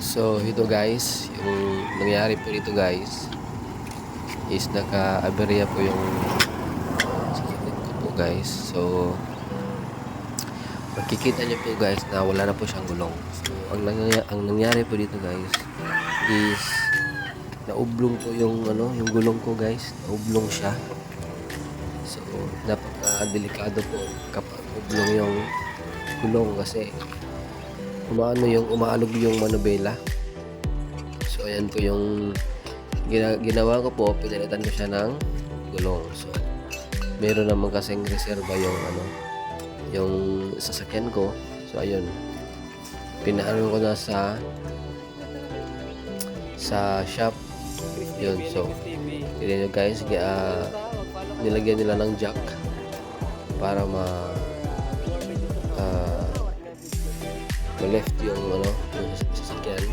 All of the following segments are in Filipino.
So, ito guys, yung nangyari po dito guys, is naka-aberya po yung sasakyan ko po guys. So, makikita niyo po guys na wala na po siyang gulong. So, ang, nangyari, ang nangyari po dito guys is naublong po yung ano, yung gulong ko guys. Naublong siya. So, napaka-delikado po kapag ublong yung gulong kasi umaano yung umaalog yung manubela. So ayan po yung gina- ginawa ko po, pinalitan ko siya ng gulong. So meron naman kasing reserva yung ano, yung sasakyan ko. So ayun. Pinaano ko na sa sa shop. Yun, so tignan nyo guys, uh, nilagyan nila ng jack para ma ah, left yung ano yung sasakyan.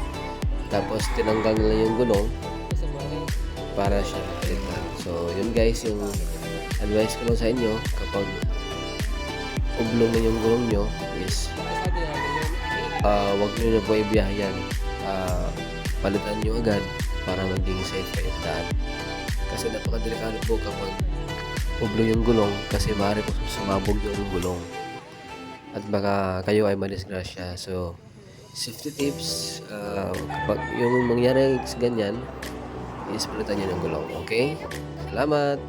Tapos tinanggal nila yung gulong para siya palitan so yun guys yung advice ko sa inyo kapag ublong na yung gulong nyo is ah wag nyo na po ibiyahan Ah, palitan nyo agad para maging safe kayo daan. Kasi napakadelikado po kapag ublong yung gulong kasi maaari po sumabog yung gulong at baka kayo ay madisgrasya. So, safety tips, uh, kapag yung mangyari ganyan, is palitan nyo ng gulong. Okay? Salamat!